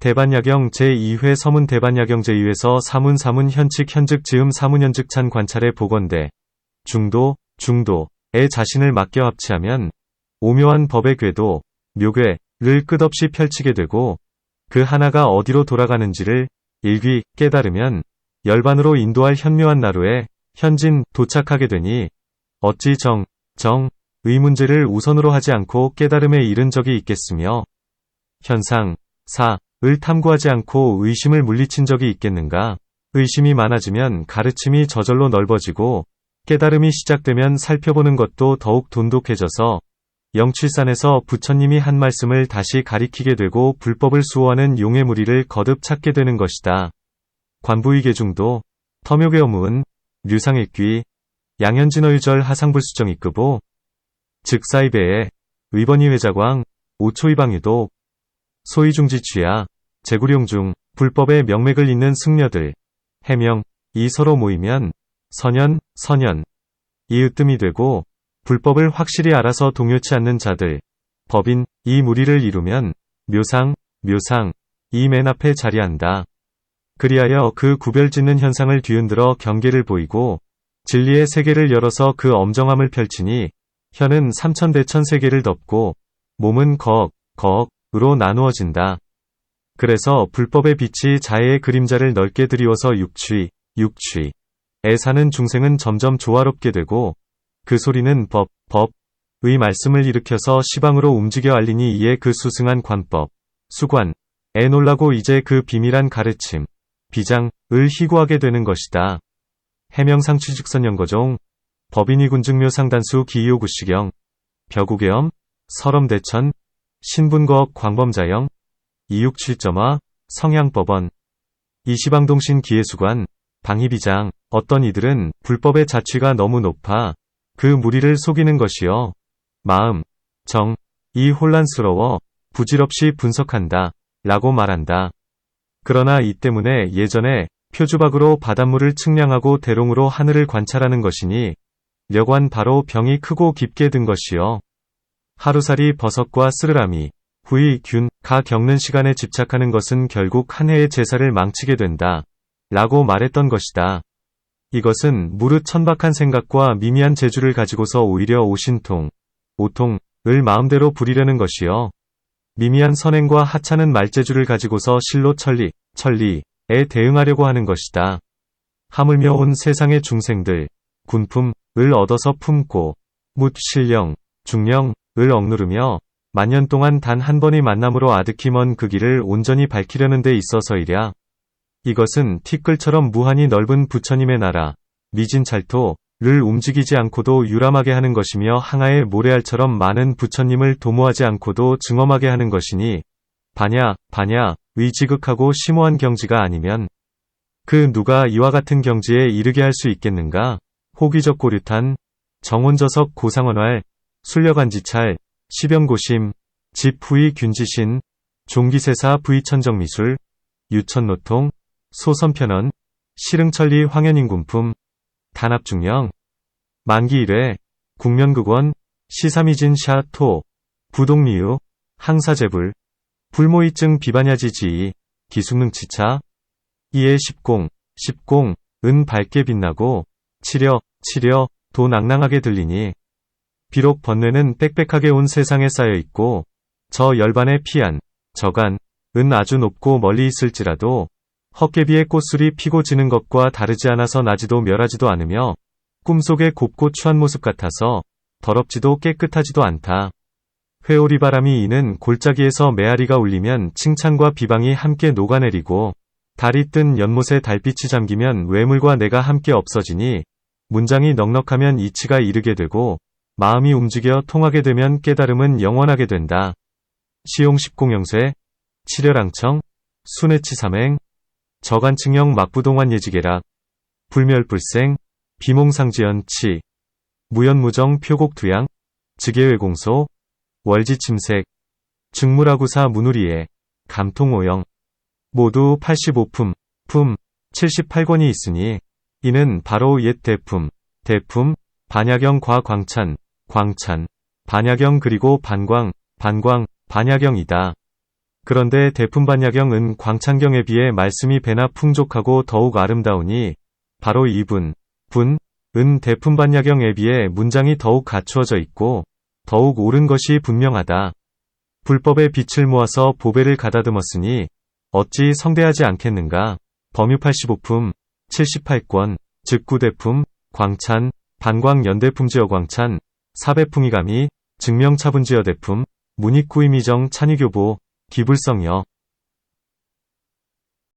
대반야경 제2회 서문 대반야경 제2회서 사문 사문 현칙 현즉 즈음 사문 현즉 찬 관찰의 보건대 중도 중도에 자신을 맡겨 합치하면 오묘한 법의 궤도 묘궤를 끝없이 펼치게 되고 그 하나가 어디로 돌아가는지를 일귀 깨달으면 열반으로 인도할 현묘한 나루에 현진 도착하게 되니 어찌 정, 정, 의 문제를 우선으로 하지 않고 깨달음에 이른 적이 있겠으며 현상, 사, 을 탐구하지 않고 의심을 물리친 적이 있겠는가? 의심이 많아지면 가르침이 저절로 넓어지고 깨달음이 시작되면 살펴보는 것도 더욱 돈독해져서 영칠산에서 부처님이 한 말씀을 다시 가리키게 되고 불법을 수호하는 용의 무리를 거듭 찾게 되는 것이다. 관부의계중도, 터묘계 어무은, 류상일귀, 양현진어유절 하상불수정 입급오, 즉사이배에, 의번이 회자광, 오초이방유도, 소이중지취야, 제구룡 중, 불법의 명맥을 잇는 승려들, 해명, 이 서로 모이면, 선연, 선연, 이 으뜸이 되고, 불법을 확실히 알아서 동요치 않는 자들, 법인, 이 무리를 이루면, 묘상, 묘상, 이 맨 앞에 자리한다. 그리하여 그 구별짓는 현상을 뒤흔들어 경계를 보이고, 진리의 세계를 열어서 그 엄정함을 펼치니, 혀는 삼천대천 세계를 덮고, 몸은 거, 거, 으로 나누어진다. 그래서 불법의 빛이 자해의 그림자를 넓게 드리워서 육취, 육취. 에 사는 중생은 점점 조화롭게 되고, 그 소리는 법, 법, 의 말씀을 일으켜서 시방으로 움직여 알리니 이에 그 수승한 관법, 수관, 에 놀라고 이제 그 비밀한 가르침, 비장, 을 희구하게 되는 것이다. 해명상 취직선 연거종, 법인이 군증묘 상단수 기이오 구시경, 벼구계엄, 설엄대천, 신분거업 광범자영, 267.화, 성향법원, 이시방동신 기예수관, 방희비장, 어떤 이들은 불법의 자취가 너무 높아 그 무리를 속이는 것이요. 마음, 정, 이 혼란스러워 부질없이 분석한다. 라고 말한다. 그러나 이 때문에 예전에 표주박으로 바닷물을 측량하고 대롱으로 하늘을 관찰하는 것이니 려관 바로 병이 크고 깊게 든 것이요. 하루살이 버섯과 쓰르라미, 후이, 균, 가 겪는 시간에 집착하는 것은 결국 한 해의 제사를 망치게 된다. 라고 말했던 것이다. 이것은 무릇 천박한 생각과 미미한 재주를 가지고서 오히려 오신통, 오통, 을 마음대로 부리려는 것이요. 미미한 선행과 하찮은 말재주를 가지고서 실로 천리, 천리에 대응하려고 하는 것이다. 하물며 온 세상의 중생들, 군품, 을 얻어서 품고, 묻 신령, 중령, 을 억누르며 만년 동안 단 한 번의 만남으로 아득히 먼 그 길을 온전히 밝히려는 데 있어서이랴. 이것은 티끌처럼 무한히 넓은 부처님의 나라, 미진찰토를 움직이지 않고도 유람하게 하는 것이며 항아의 모래알처럼 많은 부처님을 도모하지 않고도 증엄하게 하는 것이니, 바냐, 바냐, 의지극하고 심오한 경지가 아니면, 그 누가 이와 같은 경지에 이르게 할 수 있겠는가? 호기적 고류탄, 정원저석 고상원활, 순려간지찰, 시병고심, 집후이 균지신, 종기세사 부의천정미술, 유천노통, 소선편언, 실흥천리 황현인군품, 단합중령, 만기일회, 국면극원, 시삼이진 샤토, 부동리유, 항사재불, 불모이증 비반야지지이, 기숙능치차, 이에 십공, 십공, 은 밝게 빛나고, 치려, 치려, 도 낭낭하게 들리니, 비록 번뇌는 빽빽하게 온 세상에 쌓여 있고, 저 열반의 피안, 저간, 은 아주 높고 멀리 있을지라도, 헛개비의 꽃술이 피고 지는 것과 다르지 않아서 나지도 멸하지도 않으며, 꿈속에 곱고 추한 모습 같아서, 더럽지도 깨끗하지도 않다. 회오리 바람이 이는 골짜기에서 메아리가 울리면 칭찬과 비방이 함께 녹아내리고, 달이 뜬 연못에 달빛이 잠기면 외물과 내가 함께 없어지니, 문장이 넉넉하면 이치가 이르게 되고, 마음이 움직여 통하게 되면 깨달음은 영원하게 된다. 시용 십공영쇠, 칠혈랑청, 순회치삼행, 저간층형 막부동환 예지계락, 불멸불생, 비몽상지연치, 무연무정 표곡투양, 즉예외공소, 월지침색, 증무라구사 문우리에, 감통오영, 모두 85품, 품, 78권이 있으니, 이는 바로 옛 대품, 대품, 반야경 과 광찬, 광찬, 반야경 그리고 반광, 반광, 반야경이다. 그런데 대품 반야경은 광창경에 비해 말씀이 배나 풍족하고 더욱 아름다우니 바로 이분, 분, 은 대품 반야경에 비해 문장이 더욱 갖추어져 있고 더욱 옳은 것이 분명하다. 불법의 빛을 모아서 보배를 가다듬었으니 어찌 성대하지 않겠는가. 범유 85품, 78권, 즉 구대품, 광찬, 반광연대품지어광찬, 사배풍이감이, 증명차분지어대품, 문익구임이정 찬이교보, 기불성여,